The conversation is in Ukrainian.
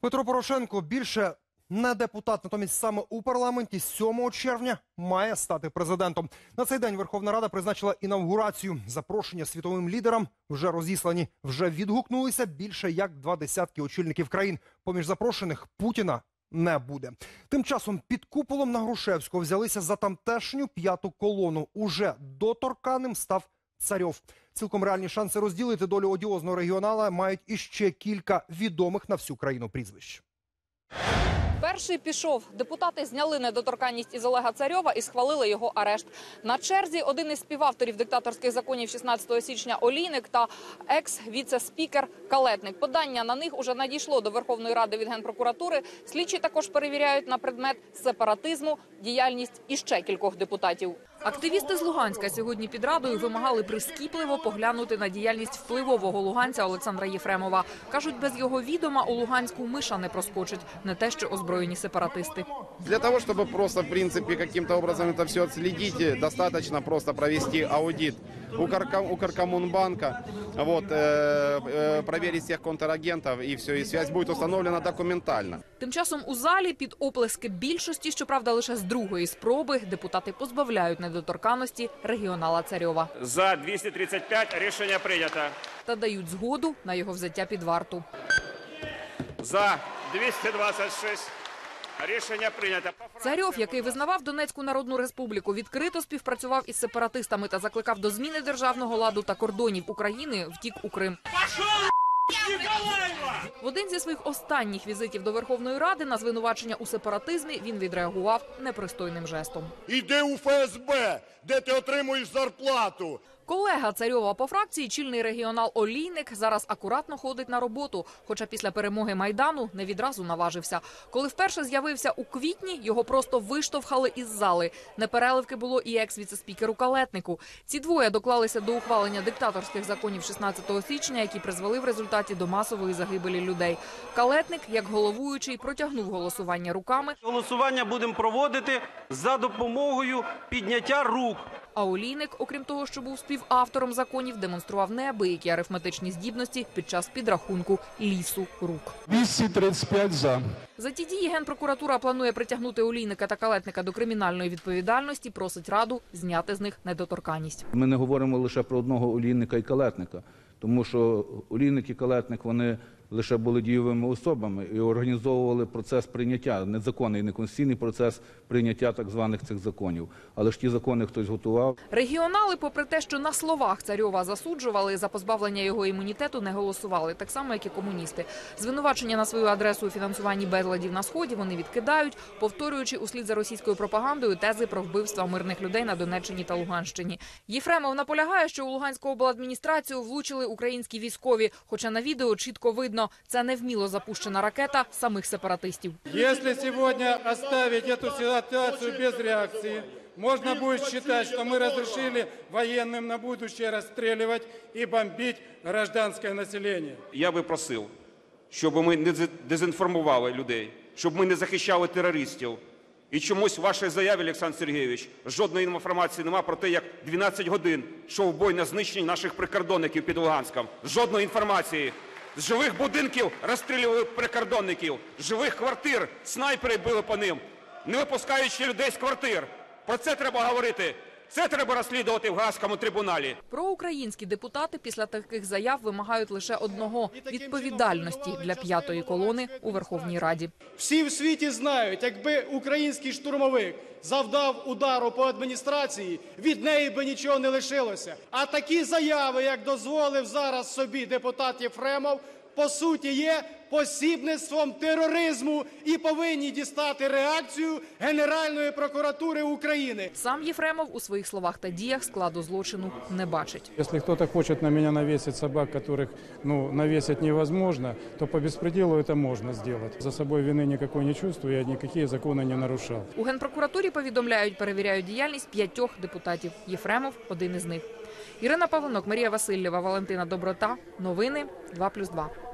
Петро Порошенко більше не депутат, натомість саме у парламенті 7 червня має стати президентом. На цей день Верховна Рада призначила інавгурацію. Запрошення світовим лідерам вже розіслані. Вже відгукнулися більше як два десятки очільників країн. Поміж запрошених Путіна не буде. Тим часом під куполом на Грушевського взялися за тамтешню п'яту колону. Уже доторканим став Царьов. Цілком реальні шанси розділити долю одіозного регіонала мають іще кілька відомих на всю країну прізвищ. Перший пішов. Депутати зняли недоторканність із Олега Царьова і схвалили його арешт. На черзі один із співавторів диктаторських законів 16 січня Олійник та екс-віце-спікер Калетник. Подання на них уже надійшло до Верховної Ради від Генпрокуратури. Слідчі також перевіряють на предмет сепаратизму діяльність іще кількох депутатів. Активісти з Луганська сьогодні під радою вимагали прискіпливо поглянути на діяльність впливового луганця Олександра Єфремова. кажуть, без його відома у Луганську миша не проскочить, не те, що озброєні сепаратисти. Для того, чтобы просто, в принципе, каким-то образом это все отследить, достаточно просто провести аудит у, Карка, у Каркомунбанка, вот, э, э, проверить всех контрагентов, и все, и связь будет установлена документально. Тим часом у залі під оплески більшості, щоправда, лише з другої спроби депутати позбавляють недоторканності регіонала Царьова За 235 рішення прийнято. та дають згоду на його взяття під варту. За 226 рішення прийнято. Царьов, який визнавав Донецьку Народну Республіку, відкрито співпрацював із сепаратистами та закликав до зміни державного ладу та кордонів України, втік у Крим. В один зі своїх останніх візитів до Верховної Ради на звинувачення у сепаратизмі він відреагував непристойним жестом. Іди у ФСБ, де ти отримуєш зарплату. Колега Царьова по фракції, чільний регіонал Олійник, зараз акуратно ходить на роботу. Хоча після перемоги майдану не відразу наважився. Коли вперше з'явився у квітні, його просто виштовхали із зали. Непереливки було і екс-віцеспікеру Калетнику. Ці двоє доклалися до ухвалення диктаторських законів 16 січня, які призвели в результаті до масової загибелі людей. Калетник, як головуючий, протягнув голосування руками. Голосування будемо проводити за допомогою підняття рук. А Олійник, окрім того, що був співавтором законів, демонстрував неабиякі арифметичні здібності під час підрахунку лісу рук. 235 за. За ті дії генпрокуратура планує притягнути Олійника та Калетника до кримінальної відповідальності. Просить раду зняти з них недоторканність. Ми не говоримо лише про одного олійника і калетника, тому що олійник і калетник вони лише були дієвими особами і організовували процес прийняття, незаконний, неконституційний процес прийняття так званих цих законів. Але ж ті закони хтось готував. Регіонали, попри те, що на словах царьова засуджували за позбавлення його імунітету, не голосували, так само як і комуністи. Звинувачення на свою адресу у фінансуванні безладів на сході вони відкидають, повторюючи услід за російською пропагандою тези про вбивства мирних людей на Донеччині та Луганщині. Єфремов наполягає, що у Луганську обладміністрацію влучили українські військові. Хоча на відео чітко видно, це невміло запущена ракета самих сепаратистів. Если сегодня оставить эту ситуацию без реакции, можно будет считать, что мы разрешили военным на будущее расстреливать и бомбить гражданское население. Я би просив, щоб ми не дез- дезінформували людей, щоб ми не захищали терористів. І чомусь в вашій заяві, Олександр Сергійович, жодної інформації немає про те, як 12 годин йшов бой на знищення наших прикордонників під Луганськом. Жодної інформації. З живих будинків розстрілювали прикордонників, з живих квартир снайпери били по ним, не випускаючи людей з квартир. Про це треба говорити. Це треба розслідувати в Гаазькому трибуналі. Проукраїнські депутати після таких заяв вимагають лише одного відповідальності для п'ятої колони у Верховній Раді. Всі в світі знають, якби український штурмовик завдав удару по адміністрації, від неї би нічого не лишилося. А такі заяви, як дозволив зараз собі депутат Єфремов, по суті є посібництвом тероризму і повинні дістати реакцію Генеральної прокуратури України. Сам Єфремов у своїх словах та діях складу злочину не бачить. Если кто-то хочет на меня навесить собак, которых ну, навесить невозможно, то по беспределу это можно сделать. За собой вины никакой не чувствую, я никакие законы не нарушал. У генпрокуратурі повідомляють, перевіряють діяльність п'ятьох депутатів. Єфремов один із них. Ірина Павленок, Марія Васильєва, Валентина Доброта. Новини 2+,2.